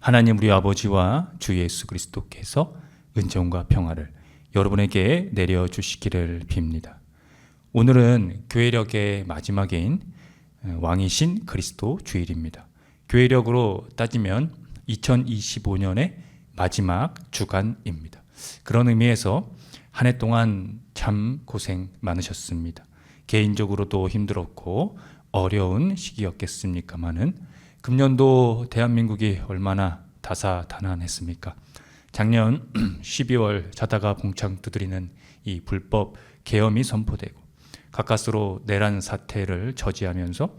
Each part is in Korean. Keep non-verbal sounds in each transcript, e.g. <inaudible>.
하나님 우리 아버지와 주 예수 그리스도께서 은총과 평화를 여러분에게 내려 주시기를 빕니다. 오늘은 교회력의 마지막인 왕이신 그리스도 주일입니다. 교회력으로 따지면 2025년의 마지막 주간입니다. 그런 의미에서 한 해 동안 참 고생 많으셨습니다. 개인적으로도 힘들었고 어려운 시기였겠습니까마는 금년도 대한민국이 얼마나 다사다난했습니까? 작년 <clears throat> 12월 자다가 봉창 두드리는 이 불법 계엄이 선포되고 가까스로 내란 사태를 저지하면서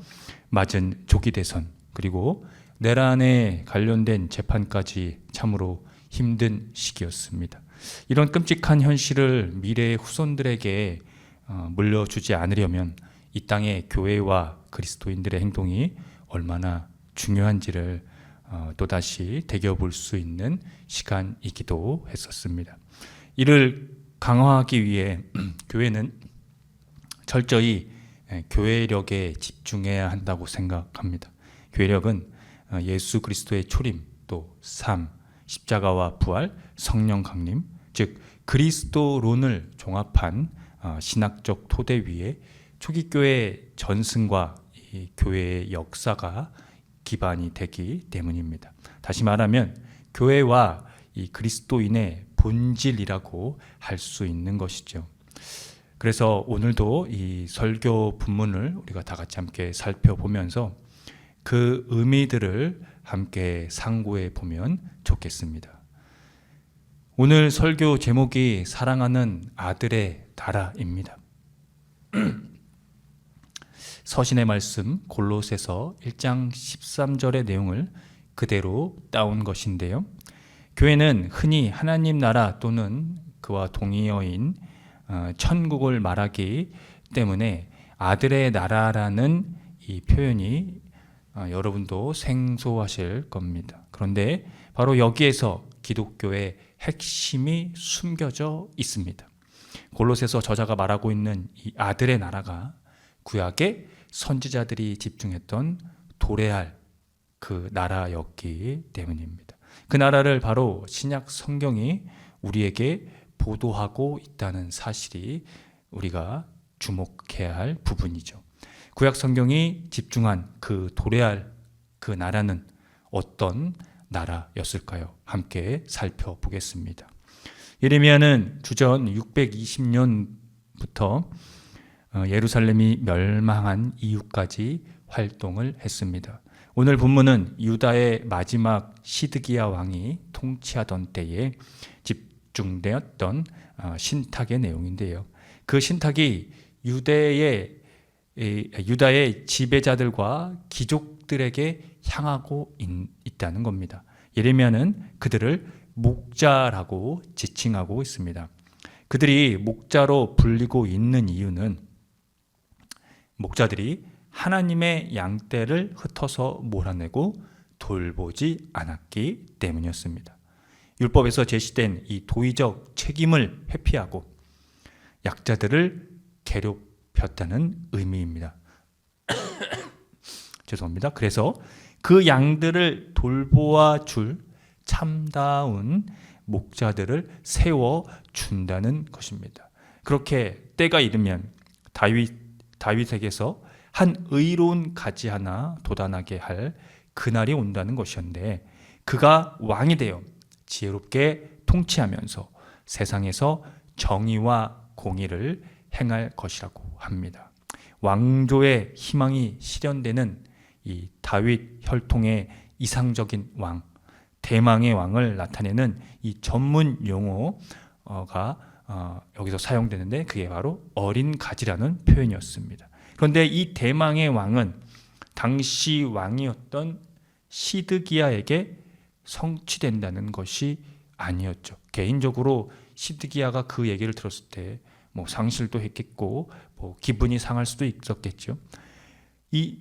맞은 조기 대선 그리고 내란에 관련된 재판까지 참으로 힘든 시기였습니다. 이런 끔찍한 현실을 미래의 후손들에게 어, 물려주지 않으려면 이 땅의 교회와 그리스도인들의 행동이 얼마나 중요한지를 어, 또다시 되겨볼 수 있는 시간이기도 했었습니다. 이를 강화하기 위해 <clears throat> 교회는 철저히 예, 교회력에 집중해야 한다고 생각합니다. 교회력은 어, 예수 그리스도의 초림 또 삶, 십자가와 부활, 성령 강림, 즉 그리스도론을 종합한 어, 신학적 토대 위에 초기 교회 전승과 교회의 역사가 기반이 되기 때문입니다. 다시 말하면 교회와 이 그리스도인의 본질이라고 할 수 있는 것이죠. 그래서 오늘도 이 설교 본문을 우리가 다 같이 함께 살펴보면서 그 의미들을 함께 상고해 보면 좋겠습니다. 오늘 설교 제목이 사랑하는 아들의 나라입니다. <clears throat> 서신의 말씀 골로새서 1장 13절의 내용을 그대로 따온 것인데요. 교회는 흔히 하나님 나라 또는 그와 동의어인 어, 천국을 말하기 때문에 아들의 나라라는 이 표현이 어, 여러분도 생소하실 겁니다. 그런데 바로 여기에서 기독교의 핵심이 숨겨져 있습니다. 골로새서 저자가 말하고 있는 이 아들의 나라가 구약의 선지자들이 집중했던 도래할 그 나라였기 때문입니다. 그 나라를 바로 신약 성경이 우리에게 보도하고 있다는 사실이 우리가 주목해야 할 부분이죠. 구약 성경이 집중한 그 도래할 그 나라는 어떤 나라였을까요? 함께 살펴보겠습니다. 예레미야는 주전 620년부터 어, 예루살렘이 멸망한 이후까지 활동을 했습니다. 오늘 본문은 유다의 마지막 시드기야 왕이 통치하던 때에 집중되었던 어, 신탁의 내용인데요. 그 신탁이 유대의 유다의 지배자들과 귀족들에게 향하고 있다는 겁니다. 예레미야는 그들을 목자라고 지칭하고 있습니다. 그들이 목자로 불리고 있는 이유는 목자들이 하나님의 양떼를 흩어서 몰아내고 돌보지 않았기 때문이었습니다. 율법에서 제시된 이 도의적 책임을 회피하고 약자들을 괴롭혔다는 의미입니다. <coughs> 죄송합니다. 그래서 그 양들을 돌보아 줄 참다운 목자들을 세워 준다는 것입니다. 그렇게 때가 이르면 다윗 다윗에게서 한 의로운 가지 하나 도단하게 할 그날이 온다는 것이었는데 그가 왕이 되어 지혜롭게 통치하면서 세상에서 정의와 공의를 행할 것이라고 합니다. 왕조의 희망이 실현되는 이 다윗 혈통의 이상적인 왕, 대망의 왕을 나타내는 이 전문 용어가 어, 여기서 사용되는데 그게 바로 어린 가지라는 표현이었습니다. 그런데 이 대망의 왕은 당시 왕이었던 시드기야에게 성취된다는 것이 아니었죠. 개인적으로 시드기야가 그 얘기를 들었을 때 뭐 상실도 했겠고 뭐 기분이 상할 수도 있었겠죠. 이,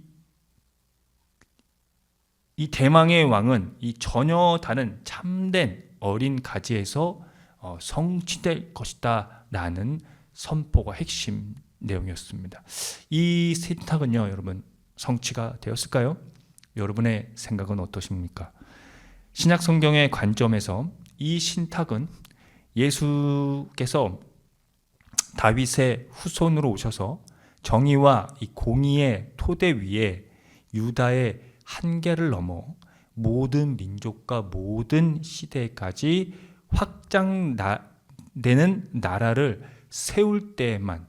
이 대망의 왕은 이 전혀 다른 참된 어린 가지에서 어, 성취될 것이다라는 선포가 핵심 내용이었습니다. 이 세탁은요, 여러분 성취가 되었을까요? 여러분의 생각은 어떠십니까? 신약 성경의 관점에서 이 신탁은 예수께서 다윗의 후손으로 오셔서 정의와 이 공의의 토대 위에 유다의 한계를 넘어 모든 민족과 모든 시대까지 확장되는 나라를 세울 때에만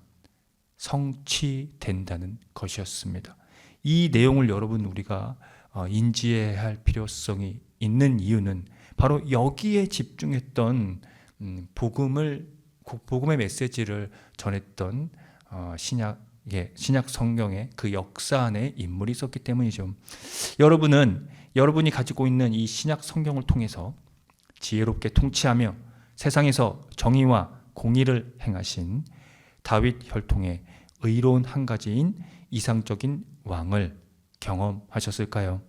성취된다는 것이었습니다. 이 내용을 여러분 우리가 어, 인지해야 할 필요성이 있는 이유는 바로 여기에 집중했던 음, 복음을 복음의 메시지를 전했던 어, 신약의 신약 성경의 그 역사 안에 인물이 있었기 때문이죠. 여러분은 여러분이 가지고 있는 이 신약 성경을 통해서 지혜롭게 통치하며 세상에서 정의와 공의를 행하신 다윗 혈통의 의로운 한 가지인 이상적인 왕을 경험하셨을까요?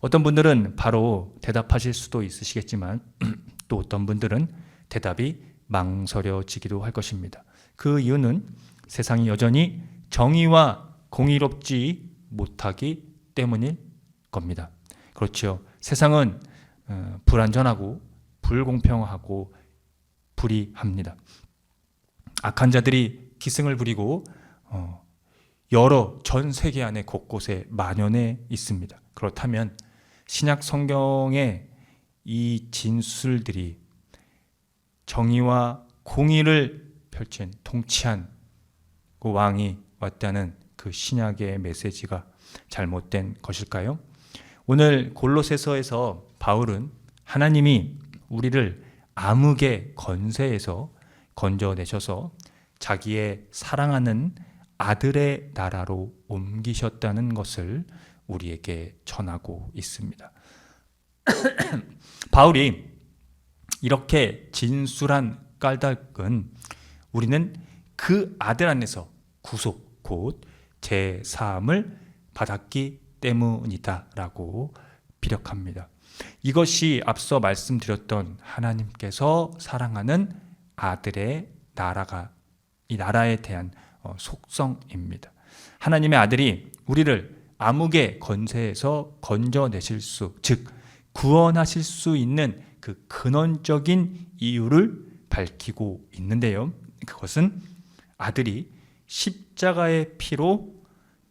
어떤 분들은 바로 대답하실 수도 있으시겠지만 <clears throat> 또 어떤 분들은 대답이 망설여지기도 할 것입니다. 그 이유는 세상이 여전히 정의와 공의롭지 못하기 때문일 겁니다. 그렇죠. 세상은 어, 불안전하고 불공평하고 불의합니다. 악한 자들이 기승을 부리고 어, 여러 전 세계 안에 곳곳에 만연해 있습니다. 그렇다면 신약 성경의 이 진술들이 정의와 공의를 펼친 통치한 그 왕이 왔다는 그 신약의 메시지가 잘못된 것일까요? 오늘 골로새서에서 바울은 하나님이 우리를 암흑의 건세에서 건져내셔서 자기의 사랑하는 아들의 나라로 옮기셨다는 것을 우리에게 전하고 있습니다. <clears throat> 바울이 이렇게 진술한 까닭은 우리는 그 아들 안에서 구속 곧 제 사함을 받았기 때문이다라고 비력합니다. 이것이 앞서 말씀드렸던 하나님께서 사랑하는 아들의 나라가 이 나라에 대한 어, 속성입니다. 하나님의 아들이 우리를 암흑의 건세에서 건져내실 수, 즉 구원하실 수 있는 그 근원적인 이유를 밝히고 있는데요. 그것은 아들이 십자가의 피로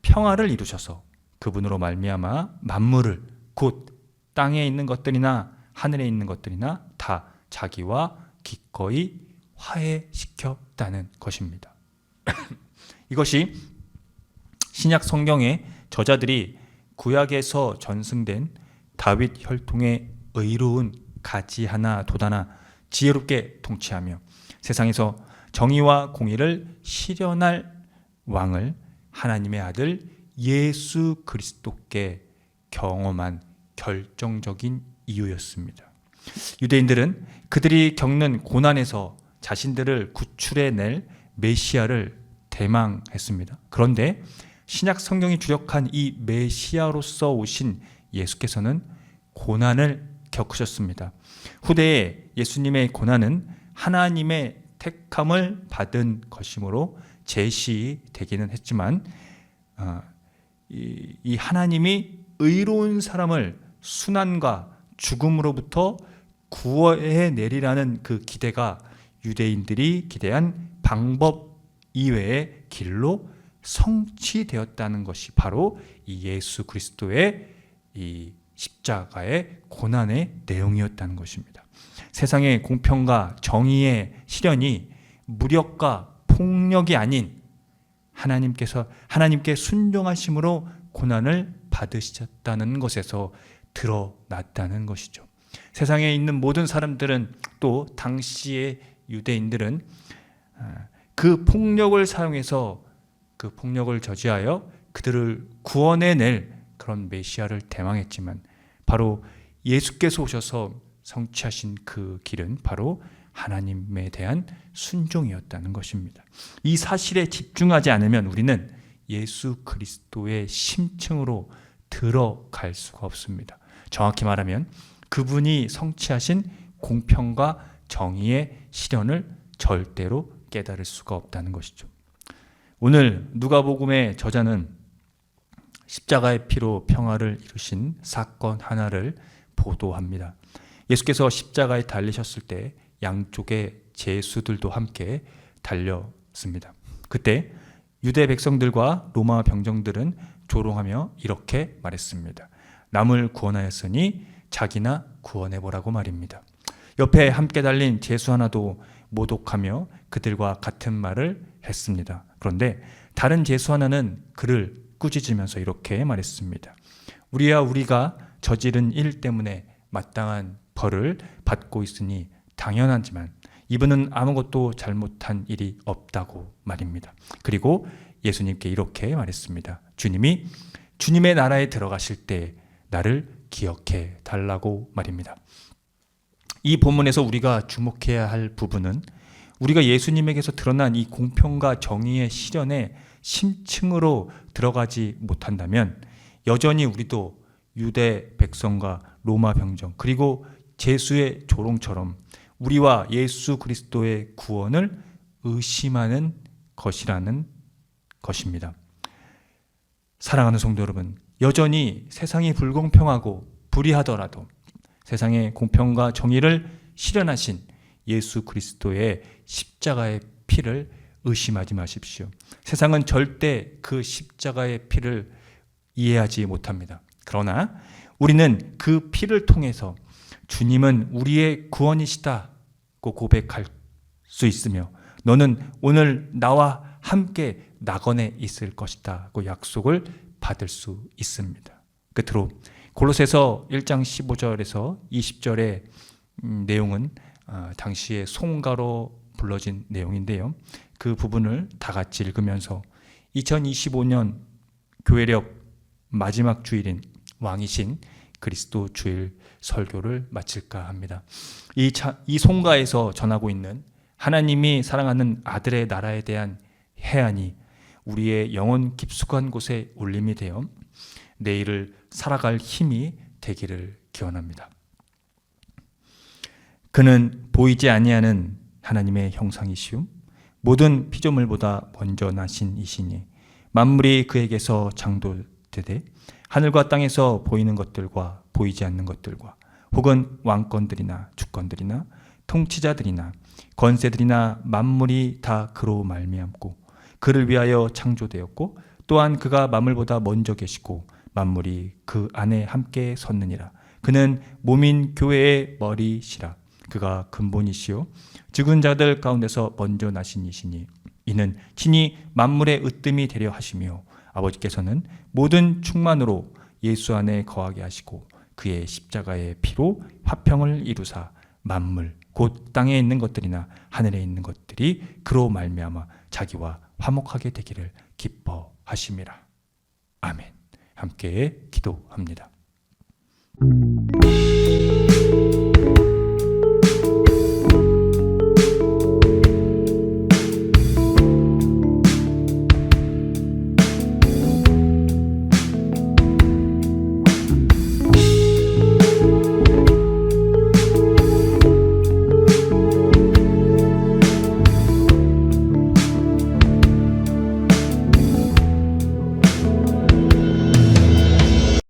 평화를 이루셔서 그분으로 말미암아 만물을 곧 땅에 있는 것들이나 하늘에 있는 것들이나 다 자기와 기꺼이 화해시켰다는 것입니다. <coughs> 이것이 신약 성경의 저자들이 구약에서 전승된 다윗 혈통의 의로운 가지 하나 도다나 지혜롭게 통치하며 세상에서 정의와 공의를 실현할 왕을 하나님의 아들 예수 그리스도께 경험한 결정적인 이유였습니다. 유대인들은 그들이 겪는 고난에서 자신들을 구출해낼 메시아를 대망했습니다. 그런데 신약 성경이 주력한 이 메시아로서 오신 예수께서는 고난을 겪으셨습니다. 후대에 예수님의 고난은 하나님의 택함을 받은 것이므로 제시되기는 했지만 어, 이 하나님이 의로운 사람을 순환과 죽음으로부터 구원해 내리라는 그 기대가 유대인들이 기대한 방법 이외의 길로 성취되었다는 것이 바로 이 예수 그리스도의 이 십자가의 고난의 내용이었다는 것입니다. 세상의 공평과 정의의 실현이 무력과 폭력이 아닌 하나님께서 하나님께 순종하심으로 고난을 받으셨다는 것에서 드러났다는 것이죠. 세상에 있는 모든 사람들은 또 당시의 유대인들은 아, 그 폭력을 사용해서 그 폭력을 저지하여 그들을 구원해낼 그런 메시아를 대망했지만 바로 예수께서 오셔서 성취하신 그 길은 바로 하나님에 대한 순종이었다는 것입니다. 이 사실에 집중하지 않으면 우리는 예수 그리스도의 심층으로 들어갈 수가 없습니다. 정확히 말하면 그분이 성취하신 공평과 정의의 실현을 절대로 깨달을 수가 없다는 것이죠. 오늘 누가복음의 저자는 십자가의 피로 평화를 이루신 사건 하나를 보도합니다. 예수께서 십자가에 달리셨을 때 양쪽에 제수들도 함께 달렸습니다. 그때 유대 백성들과 로마 병정들은 조롱하며 이렇게 말했습니다. 남을 구원하였으니 자기나 구원해 보라고 말입니다. 옆에 함께 달린 제수 하나도 모독하며 그들과 같은 말을 했습니다. 그런데 다른 제수 하나는 그를 꾸짖으면서 이렇게 말했습니다. 우리야 우리가 저지른 일 때문에 마땅한 벌을 받고 있으니 당연하지만 이분은 아무것도 잘못한 일이 없다고 말입니다. 그리고 예수님께 이렇게 말했습니다. 주님이 주님의 나라에 들어가실 때 나를 기억해 달라고 말입니다. 이 본문에서 우리가 주목해야 할 부분은 우리가 예수님에게서 드러난 이 공평과 정의의 실현에 심층으로 들어가지 못한다면 여전히 우리도 유대 백성과 로마 병정 그리고 제수의 조롱처럼 우리와 예수 그리스도의 구원을 의심하는 것이라는 것입니다. 사랑하는 성도 여러분, 여전히 세상이 불공평하고 불의하더라도 세상의 공평과 정의를 실현하신 예수 그리스도의 십자가의 피를 의심하지 마십시오. 세상은 절대 그 십자가의 피를 이해하지 못합니다. 그러나 우리는 그 피를 통해서 주님은 우리의 구원이시다고 고백할 수 있으며 너는 오늘 나와 함께 낙원에 있을 것이다고 약속을 받을 수 있습니다. 끝으로 골로새서 1장 15절에서 20절의 음, 내용은 아, 당시의 송가로 불러진 내용인데요. 그 부분을 다 같이 읽으면서 2025년 교회력 마지막 주일인 왕이신 그리스도 주일 설교를 마칠까 합니다. 이, 차, 이 송가에서 전하고 있는 하나님이 사랑하는 아들의 나라에 대한 해안이 우리의 영혼 깊숙한 곳에 울림이 되어 내일을 살아갈 힘이 되기를 기원합니다. 그는 보이지 아니하는 하나님의 형상이시요 모든 피조물보다 먼저 나신 이시니 만물이 그에게서 창조되되 하늘과 땅에서 보이는 것들과 보이지 않는 것들과 혹은 왕권들이나 주권들이나 통치자들이나 권세들이나 만물이 다 그로 말미암고 그를 위하여 창조되었고 또한 그가 만물보다 먼저 계시고 만물이 그 안에 함께 섰느니라. 그는 몸인 교회의 머리시라. 그가 근본이시요. 죽은 자들 가운데서 먼저 나신 이시니 이는 친히 만물의 으뜸이 되려 하시며 아버지께서는 모든 충만으로 예수 안에 거하게 하시고 그의 십자가의 피로 화평을 이루사 만물 곧 땅에 있는 것들이나 하늘에 있는 것들이 그로 말미암아 자기와 화목하게 되기를 기뻐하심이라. 아멘. 함께 기도합니다. 음.